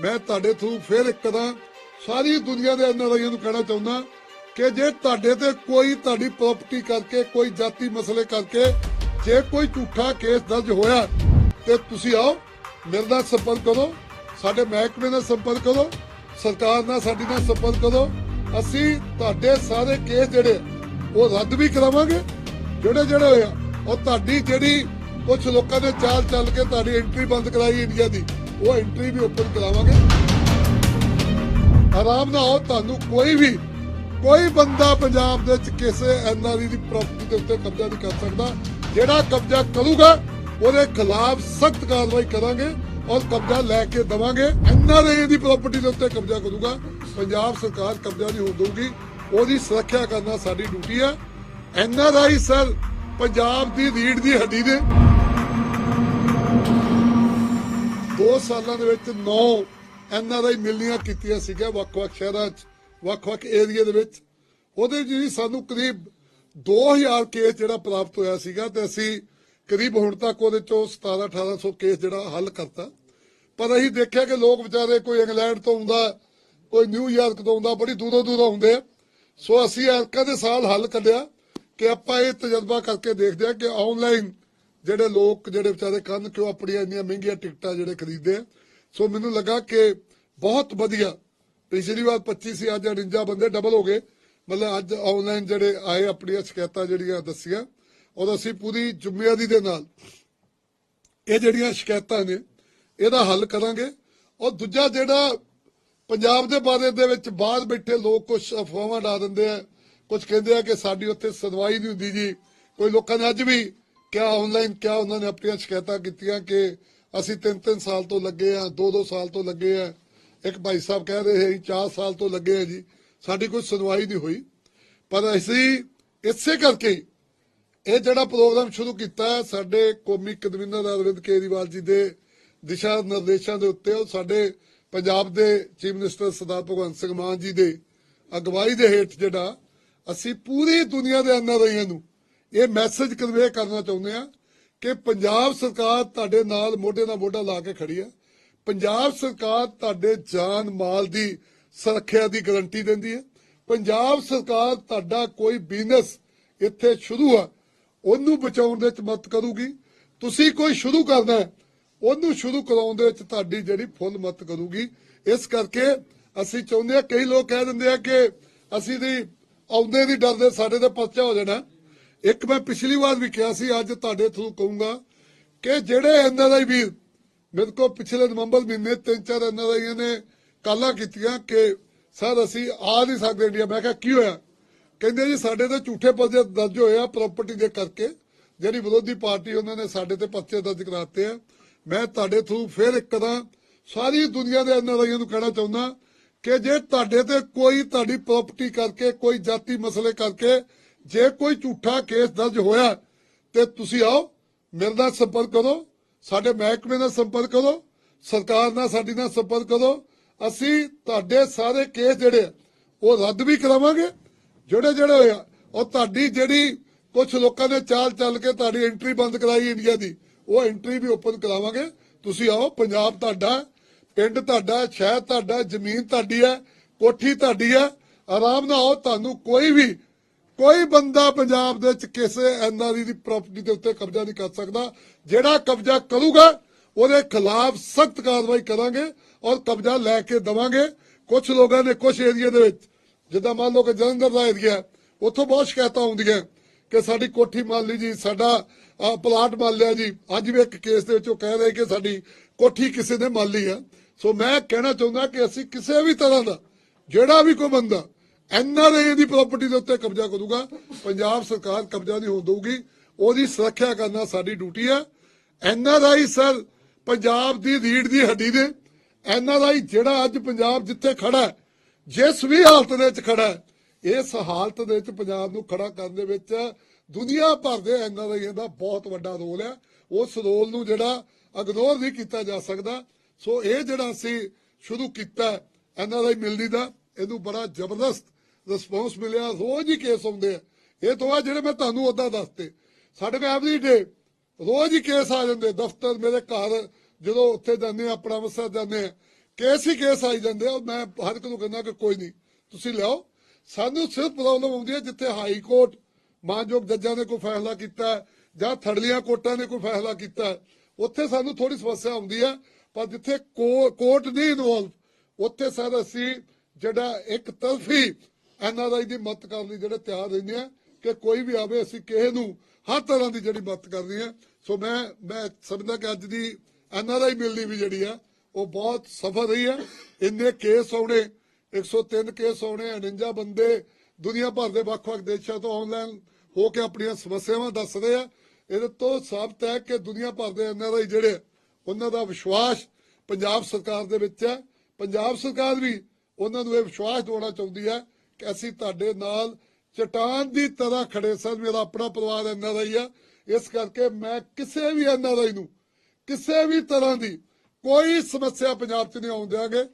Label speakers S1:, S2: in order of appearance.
S1: ਮੈਂ ਤੁਹਾਡੇ ਥਰੂ ਫਿਰ ਇੱਕ ਤਾਂ ਸਾਰੀ ਦੁਨੀਆ ਦੇ ਐਨਆਰਆਈਆਂ ਨੂੰ ਕਹਿਣਾ ਚਾਹੁੰਦਾ ਕਿ ਜੇ ਤੁਹਾਡੇ ਤੇ ਕੋਈ ਤੁਹਾਡੀ ਪ੍ਰਾਪਰਟੀ ਕਰਕੇ, ਕੋਈ ਜਾਤੀ ਮਸਲੇ ਕਰਕੇ, ਜੇ ਕੋਈ ਝੂਠਾ ਕੇਸ ਦਰਜ ਹੋਇਆ, ਤੇ ਤੁਸੀਂ ਆਓ, ਮੇਰੇ ਨਾਲ ਸੰਪਰਕ ਕਰੋ, ਸਾਡੇ ਮਹਿਕਮੇ ਨਾਲ ਸੰਪਰਕ ਕਰੋ, ਸਰਕਾਰ ਨਾਲ, ਸਾਡੀ ਨਾਲ ਸੰਪਰਕ ਕਰੋ, ਅਸੀਂ ਤੁਹਾਡੇ ਸਾਰੇ ਕੇਸ ਜਿਹੜੇ, ਉਹ ਰੱਦ ਵੀ ਕਰਾਵਾਂਗੇ। ਜਿਹੜੇ ਜਿਹੜੇ ਹੋਇਆ ਉਹ ਤੁਹਾਡੀ ਜਿਹੜੀ ਕੁਝ ਲੋਕਾਂ ਨੇ ਚਾਲ ਚੱਲ ਕੇ ਤੁਹਾਡੀ ਐਂਟਰੀ ਬੰਦ ਕਰਾਈ ਇੰਡੀਆ ਦੀ ਉਹ ਐਂਟਰੀ ਵੀ ਓਪਨ ਕਰਾਵਾਂਗੇ। ਆਰਾਮ ਨਾਲ ਆਓ, ਤੁਹਾਨੂੰ ਕੋਈ ਵੀ, ਕੋਈ ਬੰਦਾ ਪੰਜਾਬ ਦੇ ਵਿੱਚ ਕਿਸੇ ਐਨਆਰਈ ਦੀ ਪ੍ਰਾਪਰਟੀ ਦੇ ਉੱਤੇ ਕਬਜ਼ਾ ਨਹੀਂ ਕਰ ਸਕਦਾ। ਜਿਹੜਾ ਕਬਜ਼ਾ ਕਰੂਗਾ, ਉਹਦੇ ਖਿਲਾਫ ਸਖਤ ਕਾਰਵਾਈ ਕਰਾਂਗੇ ਔਰ ਕਬਜ਼ਾ ਲੈ ਕੇ ਦਵਾਂਗੇ। ਐਨਆਰਈ ਦੀ ਪ੍ਰਾਪਰਟੀ ਦੇ ਉੱਤੇ ਕਬਜ਼ਾ ਕਰੂਗਾ। ਪੰਜਾਬ ਸਰਕਾਰ ਕਬਜ਼ਾ ਨਹੀਂ ਹੋਣ ਦਊਗੀ। ਉਹਦੀ ਸੁਰੱਖਿਆ ਕਰਨਾ ਸਾਡੀ ਡਿਊਟੀ ਹੈ। ਐਨਆਰਆਈ ਸਰ ਪੰਜਾਬ ਦੀ ਰੀੜ ਦੀ ਹੱਡੀ ਦੇ ਸਾਲਾਂ ਦੇ ਵਿੱਚ 9 ਐਨਆਰਆਈ ਮਿਲਣੀਆਂ ਕੀਤੀਆਂ ਸੀਗੀਆਂ ਵੱਖ-ਵੱਖ ਸ਼ਹਿਰਾਂ 'ਚ, ਵੱਖ-ਵੱਖ ਏਰੀਆ ਦੇ ਵਿੱਚ। ਉਹਦੇ 'ਚ ਸਾਨੂੰ ਕਰੀਬ 2000 ਕੇਸ ਜਿਹੜਾ ਪ੍ਰਾਪਤ ਹੋਇਆ ਸੀਗਾ ਤੇ ਅਸੀਂ ਕਰੀਬ ਹੁਣ ਤੱਕ ਉਹਦੇ ਚੋਂ 17 1800 ਕੇਸ ਜਿਹੜਾ ਹੱਲ ਕਰਤਾ। ਪਰ ਅਸੀਂ ਦੇਖਿਆ ਕਿ ਲੋਕ ਵਿਚਾਰੇ ਕੋਈ ਇੰਗਲੈਂਡ ਤੋਂ ਆਉਂਦਾ, ਕੋਈ ਨਿਊਯਾਰਕ ਤੋਂ ਆਉਂਦਾ, ਬੜੀ ਦੂਰੋਂ ਦੂਰੋਂ ਆਉਂਦੇ ਆ। ਸੋ ਅਸੀਂ ਐਰਕਾ ਦੇ ਸਾਲ ਹੱਲ ਕੱਢਿਆ ਕਿ ਆਪਾਂ ਇਹ ਤਜਰਬਾ ਕਰਕੇ ਦੇਖਦੇ ਆ ਕਿ ਆਨਲਾਈਨ ਜਿਹੜੇ ਲੋਕ, ਜਿਹੜੇ ਵਿਚਾਰੇ ਕੰਨ ਕਿਉਂ ਆਪਣੀਆਂ ਇੰਨੀਆਂ ਮਹਿੰਗੀਆਂ ਟਿਕਟਾਂ ਜਿਹੜੇ ਖਰੀਦੇ ਆ? ਸੋ ਮੈਨੂੰ ਲੱਗਾ ਕਿ ਬਹੁਤ ਵਧੀਆ, ਪਿਛਲੀ ਵਾਰ 25 ਸੀ, ਅੱਜ 49 ਬੰਦੇ ਡਬਲ ਹੋ ਗਏ। ਮਤਲਬ ਅੱਜ ਆਨਲਾਈਨ ਜਿਹੜੇ ਆਏ, ਆਪਣੀਆਂ ਸ਼ਿਕਾਇਤਾਂ ਜਿਹੜੀਆਂ ਦੱਸੀਆਂ, ਔਰ ਅਸੀਂ ਪੂਰੀ ਜ਼ਿੰਮੇਵਾਰੀ ਦੇ ਨਾਲ ਇਹ ਜਿਹੜੀਆਂ ਸ਼ਿਕਾਇਤਾਂ ਨੇ, ਇਹਦਾ ਹੱਲ ਕਰਾਂਗੇ। ਔਰ ਦੂਜਾ ਜਿਹੜਾ ਪੰਜਾਬ ਦੇ ਬਾਰੇ ਦੇ ਵਿੱਚ ਬਾਹਰ ਬੈਠੇ ਲੋਕ ਕੁਝ ਅਫਵਾਹਾਂ ਡਾ ਦਿੰਦੇ ਆ ਕੁਝ ਕਹਿੰਦੇ ਆ ਕਿ ਸਾਡੀ ਉੱਥੇ ਸੁਣਵਾਈ ਨਹੀਂ ਹੁੰਦੀ ਜੀ। ਕੋਈ ਲੋਕਾਂ ਨੇ ਅੱਜ ਵੀ ਕਿਹਾ ਆਨਲਾਈਨ ਕਿਆ ਉਹਨਾਂ ਨੇ ਆਪਣੀਆਂ ਸ਼ਿਕਾਇਤਾਂ ਕੀਤੀਆਂ ਕਿ ਅਸੀਂ ਤਿੰਨ ਤਿੰਨ ਸਾਲ ਤੋਂ ਲੱਗੇ ਆ ਦੋ ਦੋ ਸਾਲ ਤੋਂ ਲੱਗੇ ਆ ਇੱਕ ਭਾਈ ਸਾਹਿਬ ਕਹਿ ਰਹੇ ਸੀ 4 ਸਾਲ ਤੋਂ ਲੱਗੇ ਆ ਜੀ। ਸਾਡੀ ਕੋਈ ਸੁਣਵਾਈ ਨਹੀਂ ਹੋਈ। ਪਰ ਅਸੀਂ ਇਸੇ ਕਰਕੇ ਇਹ ਜਿਹੜਾ ਪ੍ਰੋਗਰਾਮ ਸ਼ੁਰੂ ਕੀਤਾ, ਸਾਡੇ ਕੌਮੀ ਕਨਵੀਨਰ ਅਰਵਿੰਦ ਕੇਜਰੀਵਾਲ ਜੀ ਦੇ ਦਿਸ਼ਾ ਨਿਰਦੇਸ਼ਾਂ ਦੇ ਉੱਤੇ ਉਹ ਸਾਡੇ ਪੰਜਾਬ ਦੇ ਚੀਫ ਮਿਨਿਸਟਰ ਸਰਦਾਰ ਭਗਵੰਤ ਸਿੰਘ ਮਾਨ ਜੀ ਦੇ ਅਗਵਾਈ ਦੇ ਹੇਠ ਜਿਹੜਾ ਅਸੀਂ ਪੂਰੀ ਦੁਨੀਆ ਦੇ ਐਨਆਰਆਈਆਂ ਨੂੰ ਇਹ ਮੈਸੇਜ ਕਨਵੇ ਕਰਨਾ ਚਾਹੁੰਦੇ ਆ ਕਿ ਪੰਜਾਬ ਸਰਕਾਰ ਤੁਹਾਡੇ ਨਾਲ ਮੋਢੇ ਨਾਲ ਮੋਢਾ ਲਾ ਕੇ ਖੜੀ ਹੈ। ਪੰਜਾਬ ਸਰਕਾਰ ਤੁਹਾਡੇ ਜਾਨ ਮਾਲ ਦੀ ਸੁਰੱਖਿਆ ਦੀ ਗਾਰੰਟੀ ਦਿੰਦੀ ਹੈ। ਪੰਜਾਬ ਸਰਕਾਰ ਤੁਹਾਡਾ ਕੋਈ ਬਿਜ਼ਨਸ ਇੱਥੇ ਸ਼ੁਰੂ ਆ, ਉਹਨੂੰ ਬਚਾਉਣ ਦੇ ਵਿੱਚ ਮਦਦ ਕਰੂਗੀ। ਤੁਸੀਂ ਕੋਈ ਸ਼ੁਰੂ ਕਰਨਾ ਉਹਨੂੰ ਸ਼ੁਰੂ ਕਰਾਉਣ ਦੇ ਵਿੱਚ ਤੁਹਾਡੀ ਜਿਹੜੀ ਫੁੱਲ ਮਦਦ ਕਰੂਗੀ। ਇਸ ਕਰਕੇ ਅਸੀਂ ਚਾਹੁੰਦੇ ਹਾਂ, ਕਈ ਲੋਕ ਕਹਿ ਦਿੰਦੇ ਆ ਕਿ ਅਸੀਂ ਦੀ ਆਉਂਦੇ ਦੀ ਡਰਦੇ ਸਾਡੇ ਤੇ ਪਰਚਾ ਹੋ ਜਾਣਾ। ਇੱਕ ਮੈਂ ਪਿਛਲੀ ਵਾਰ ਵੀ ਕਿਹਾ ਸੀ, ਅੱਜ ਤੁਹਾਡੇ ਥਰੂ ਕਹੂੰਗਾ ਕਿ ਜਿਹੜੇ ਐਨਆਰਆਈ ਵੀਰ, ਮੇਰੇ ਕੋਲ ਪਿਛਲੇ ਨਵੰਬਰ ਮਹੀਨੇ ਤਿੰਨ ਚਾਰ ਐਨਆਰਆਈਆਂ ਨੇ ਕਾਲਾਂ ਕੀਤੀਆਂ ਕਿ ਸਰ ਅਸੀਂ ਆ ਨਹੀਂ ਸਕਦੇ ਇੰਡੀਆ। ਮੈਂ ਕਿਹਾ, ਕੀ ਹੋਇਆ? ਕਹਿੰਦੇ ਜੀ, ਸਾਡੇ ਤੇ ਝੂਠੇ ਪਰਚੇ ਦਰਜ ਹੋਏ ਆ ਪ੍ਰਾਪਰਟੀ ਦੇ ਕਰਕੇ। ਜਿਹੜੀ ਵਿਰੋਧੀ ਪਾਰਟੀ ਉਹਨਾਂ ਨੇ ਸਾਡੇ ਤੇ ਪਰਚੇ ਦਰਜ ਕਰਾਤੇ ਆ। ਮੈਂ ਤੁਹਾਡੇ ਥਰੂ ਫਿਰ ਇੱਕ ਤਾਂ ਸਾਰੀ ਦੁਨੀਆ ਦੇ ਐਨਆਰਆਈਆਂ ਨੂੰ ਕਹਿਣਾ ਚਾਹੁੰਦਾ ਕਿ ਜੇ ਤੁਹਾਡੇ ਤੇ ਕੋਈ ਤੁਹਾਡੀ ਪ੍ਰਾਪਰਟੀ ਕਰਕੇ, ਕੋਈ ਜਾਤੀ ਮਸਲੇ ਕਰਕੇ ਜੇ ਕੋਈ ਝੂਠਾ ਕੇਸ ਦਰਜ ਹੋਇਆ, ਤੇ ਤੁਸੀਂ ਆਓ, ਮੇਰੇ ਨਾਲ ਸੰਪਰਕ ਕਰੋ, ਸਾਡੇ ਮਹਿਕਮੇ ਨਾਲ ਸੰਪਰਕ ਕਰੋ, ਸਰਕਾਰ ਨਾਲ, ਸਾਡੀ ਨਾਲ ਸੰਪਰਕ ਕਰੋ, ਅਸੀਂ ਤੁਹਾਡੇ ਸਾਰੇ ਕੇਸ ਜਿਹੜੇ ਉਹ ਰੱਦ ਵੀ ਕਰਾਵਾਂਗੇ। ਜਿਹੜੇ ਜਿਹੜੇ ਹੋਇਆ ਉਹ ਤੁਹਾਡੀ ਜਿਹੜੀ ਕੁਝ ਲੋਕਾਂ ਨੇ ਚਾਲ ਚੱਲ ਕੇ ਤੁਹਾਡੀ ਐਂਟਰੀ ਬੰਦ ਕਰਾਈ ਇੰਡੀਆ ਦੀ, ਉਹ ਐਂਟਰੀ ਵੀ ਓਪਨ ਕਰਾਵਾਂਗੇ। ਤੁਸੀਂ ਆਓ, ਪੰਜਾਬ ਤੁਹਾਡਾ, ਪਿੰਡ ਤੁਹਾਡਾ, ਸ਼ਹਿਰ ਤੁਹਾਡਾ, ਜ਼ਮੀਨ ਤੁਹਾਡੀ ਹੈ, ਕੋਠੀ ਤੁਹਾਡੀ ਹੈ, ਆਰਾਮ ਨਾਲ ਆਓ, ਤੁਹਾਨੂੰ ਕੋਈ ਵੀ ਕੋਈ ਬੰਦਾ ਪੰਜਾਬ ਦੇ ਵਿੱਚ ਕਿਸੇ ਐਨਆਰਈ ਦੀ ਪ੍ਰਾਪਰਟੀ ਦੇ ਉੱਤੇ ਕਬਜ਼ਾ ਨਹੀਂ ਕਰ ਸਕਦਾ। ਜਿਹੜਾ ਕਬਜ਼ਾ ਕਰੂਗਾ, ਉਹਦੇ ਖਿਲਾਫ ਸਖਤ ਕਾਰਵਾਈ ਕਰਾਂਗੇ ਔਰ ਕਬਜ਼ਾ ਲੈ ਕੇ ਦਵਾਂਗੇ। ਕੁਝ ਲੋਕਾਂ ਨੇ ਕੁਝ ਏਰੀਆ ਦੇ ਵਿੱਚ, ਜਿੱਦਾਂ ਮੰਨ ਲਓ ਕਿ ਜਲੰਧਰ ਦਾ ਏਰੀਆ ਉੱਥੋਂ ਬਹੁਤ ਸ਼ਿਕਾਇਤਾਂ ਆਉਂਦੀਆਂ ਕਿ ਸਾਡੀ ਕੋਠੀ ਮੰਨ ਲਈ ਜੀ, ਸਾਡਾ ਪਲਾਟ ਮੰਨ ਲਿਆ ਜੀ, ਅੱਜ ਵੀ ਇੱਕ ਕੇਸ ਦੇ ਵਿੱਚ ਉਹ ਕਹਿ ਰਹੇ ਕਿ ਸਾਡੀ ਕੋਠੀ ਕਿਸੇ ਨੇ ਮੰਨ ਲਈ ਆ ਸੋ ਮੈਂ ਕਹਿਣਾ ਚਾਹੁੰਦਾ ਕਿ ਅਸੀਂ ਕਿਸੇ ਵੀ ਤਰ੍ਹਾਂ ਦਾ, ਜਿਹੜਾ ਵੀ ਕੋਈ ਬੰਦਾ ਐਨਆਰਆਈ ਦੀ ਪ੍ਰਾਪਰਟੀ ਦੇ ਉੱਤੇ ਕਬਜ਼ਾ ਕਰੂਗਾ, ਪੰਜਾਬ ਸਰਕਾਰ ਕਬਜ਼ਾ ਨਹੀਂ ਹੋਣ ਦਊਗੀ, ਉਹਦੀ ਸੁਰੱਖਿਆ ਕਰਨਾ ਸਾਡੀ ਡਿਊਟੀ ਹੈ ਐਨਆਰਆਈ ਸਰ ਪੰਜਾਬ ਦੀ ਰੀੜ ਦੀ ਹੱਡੀ ਨੇ ਐਨਆਰਆਈ ਜਿਹੜਾ ਅੱਜ ਪੰਜਾਬ ਜਿੱਥੇ ਖੜਾ ਜਿਸ ਵੀ ਹਾਲਤ ਦੇ ਵਿੱਚ ਖੜਾ ਇਸ ਹਾਲਤ ਦੇ ਵਿੱਚ ਪੰਜਾਬ ਨੂੰ ਖੜਾ ਕਰਨ ਦੇ ਵਿੱਚ ਦੁਨੀਆ ਭਰ ਦੇ ਐਨਆਰਆਈਆਂ ਦਾ ਬਹੁਤ ਵੱਡਾ ਰੋਲ ਹੈ ਉਸ ਰੋਲ ਨੂੰ ਜਿਹੜਾ ਇਗਨੋਰ ਨਹੀਂ ਕੀਤਾ ਜਾ ਸਕਦਾ। ਸੋ ਇਹ ਜਿਹੜਾ ਅਸੀਂ ਸ਼ੁਰੂ ਕੀਤਾ ਐਨਆਰਆਈ ਮਿਲਣੀ ਦਾ, ਇਹਨੂੰ ਬੜਾ ਜ਼ਬਰਦਸਤ ਰਿਸਪੌਂਸ ਮਿਲਿਆ, ਰੋਜ਼ ਹੀ ਕੇਸ ਆਉਂਦੇ ਆ। ਇਹ ਤੋਂ ਆ ਜਿਹੜੇ ਮੈਂ ਤੁਹਾਨੂੰ ਉਦਾਂ ਦੱਸਤੇ, ਸਾਡੇ ਕੋਲ ਐਵਰੀ ਡੇ ਰੋਜ਼ ਹੀ ਕੇਸ ਆ ਜਾਂਦੇ ਦਫ਼ਤਰ ਮੇਰੇ ਘਰ, ਜਦੋਂ ਉੱਥੇ ਜਾਂਦੇ ਆ, ਆਪਣਾ ਅੰਮ੍ਰਿਤਸਰ ਜਾਂਦੇ ਆ ਕੇਸ ਹੀ ਕੇਸ ਆਈ ਜਾਂਦੇ ਆ। ਮੈਂ ਹਰ ਇੱਕ ਨੂੰ ਕਹਿੰਦਾ ਕਿ ਕੋਈ ਨਹੀਂ, ਤੁਸੀਂ ਲਿਆਓ। ਸਾਨੂੰ ਸਿਰਫ ਪ੍ਰੋਬਲਮ ਆਉਂਦੀ ਹੈ ਜਿੱਥੇ ਹਾਈ ਕੋਰਟ ਮਾਨਯੋਗ ਜੱਜਾਂ ਨੇ ਕੋਈ ਫੈਸਲਾ ਕੀਤਾ, ਜਾਂ ਥੜਲੀਆਂ ਕੋਰਟਾਂ ਨੇ ਕੋਈ ਫੈਸਲਾ ਕੀਤਾ। ਉੱਥੇ ਸਾਨੂੰ ਥੋੜੀ ਸਮੱਸਿਆ ਆਉਂਦੀ ਹੈ ਪਰ ਜਿੱਥੇ ਕੋਰਟ ਨਹੀਂ ਇਨਵੋਲਵ ਉੱਥੇ ਸਰ ਅਸੀਂ ਜਿਹੜਾ ਇੱਕ ਤਰਫੀ ਐਨਆਰਆਈ ਦੀ ਮਦਦ ਕਰਨ ਲਈ ਜਿਹੜੇ ਤਿਆਰ ਰਹਿੰਦੇ ਆ, ਕਿ ਕੋਈ ਵੀ ਆਵੇ, ਅਸੀਂ ਕਿਸੇ ਨੂੰ ਹਰ ਤਰ੍ਹਾਂ ਦੀ ਜਿਹੜੀ ਮਦਦ ਕਰਨੀ ਹੈ ਸੋ ਮੈਂ ਮੈਂ ਸਮਝਦਾ ਕਿ ਅੱਜ ਦੀ ਐਨਆਰਆਈ ਮਿਲਣੀ ਵੀ ਜਿਹੜੀ ਆ, ਉਹ ਬਹੁਤ ਸਫਲ ਰਹੀ ਹੈ ਇੰਨੇ ਕੇਸ ਆਉਣੇ 103 ਕੇਸ ਆਉਣੇ 49 ਬੰਦੇ ਦੁਨੀਆ ਭਰ ਦੇ ਵੱਖ-ਵੱਖ ਦੇਸ਼ਾਂ ਤੋਂ ਆਨਲਾਈਨ ਹੋ ਕੇ ਆਪਣੀਆਂ ਸਮੱਸਿਆਵਾਂ ਦੱਸ ਰਹੇ ਆ। ਇਹਦੇ ਤੋਂ ਸਾਬਤ ਹੈ ਕਿ ਦੁਨੀਆ ਭਰ ਦੇ ਐਨਆਰਆਈ ਜਿਹੜੇ ਉਹਨਾਂ ਦਾ ਵਿਸ਼ਵਾਸ ਪੰਜਾਬ ਸਰਕਾਰ ਦੇ ਵਿੱਚ ਹੈ ਪੰਜਾਬ ਸਰਕਾਰ ਵੀ ਉਹਨਾਂ ਨੂੰ ਇਹ ਵਿਸ਼ਵਾਸ ਦਿਵਾਉਣਾ ਚਾਹੁੰਦੀ ਹੈ ਅਸੀਂ ਤੁਹਾਡੇ ਨਾਲ ਚਟਾਨ ਦੀ ਤਰ੍ਹਾਂ ਖੜੇ ਸਨ ਮੇਰਾ ਆਪਣਾ ਪਰਿਵਾਰ ਐਨਆਰਆਈ ਆ। ਇਸ ਕਰਕੇ ਮੈਂ ਕਿਸੇ ਵੀ ਐਨਆਰਆਈ ਨੂੰ, ਕਿਸੇ ਵੀ ਤਰ੍ਹਾਂ ਦੀ ਕੋਈ ਸਮੱਸਿਆ ਪੰਜਾਬ 'ਚ ਨਹੀਂ ਆਉਣ ਦਿਆਂਗੇ।